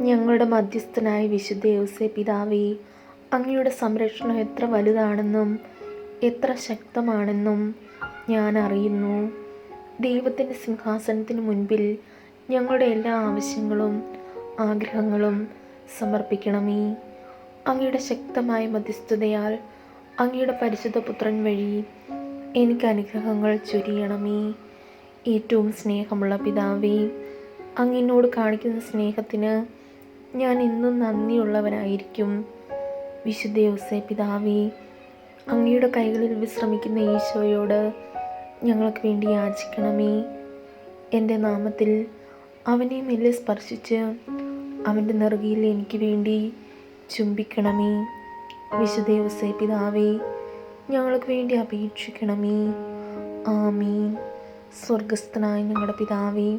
ഞങ്ങളുടെ മധ്യസ്ഥനായ വിശുദ്ധ യോസെ പിതാവേ അങ്ങയുടെ സംരക്ഷണം എത്ര വലുതാണെന്നും എത്ര ശക്തമാണെന്നും ഞാൻ അറിയുന്നു. ദൈവത്തിന്റെ സിംഹാസനത്തിന് മുൻപിൽ ഞങ്ങളുടെ എല്ലാ ആവശ്യങ്ങളും ആഗ്രഹങ്ങളും സമർപ്പിക്കണമേ. അങ്ങയുടെ ശക്തമായ മധ്യസ്ഥതയാൽ അങ്ങയുടെ പരിശുദ്ധ പുത്രൻ വഴി എനിക്ക് അനുഗ്രഹങ്ങൾ ചൊരിയണമേ. ഏറ്റവും സ്നേഹമുള്ള പിതാവേ അങ്ങിനോട് കാണിക്കുന്ന സ്നേഹത്തിന് ഞാൻ ഇന്നും നന്ദിയുള്ളവനായിരിക്കും. വിശുദ്ധ പിതാവി അങ്ങയുടെ കൈകളിൽ വിശ്രമിക്കുന്ന ഈശോയോട് ഞങ്ങൾക്ക് വേണ്ടി യാചിക്കണമേ. എന്റെ നാമത്തിൽ അവനെ മെല്ലെ സ്പർശിച്ച് അവന്റെ നെറുകയിൽ എനിക്ക് വേണ്ടി ചുംബിക്കണമേ. വിശുദ്ധ യോസേ പിതാവേ ഞങ്ങൾക്ക് വേണ്ടി അപേക്ഷിക്കണമേ. ആമീൻ. സ്വർഗസ്ഥനായ ഞങ്ങളുടെ പിതാവേ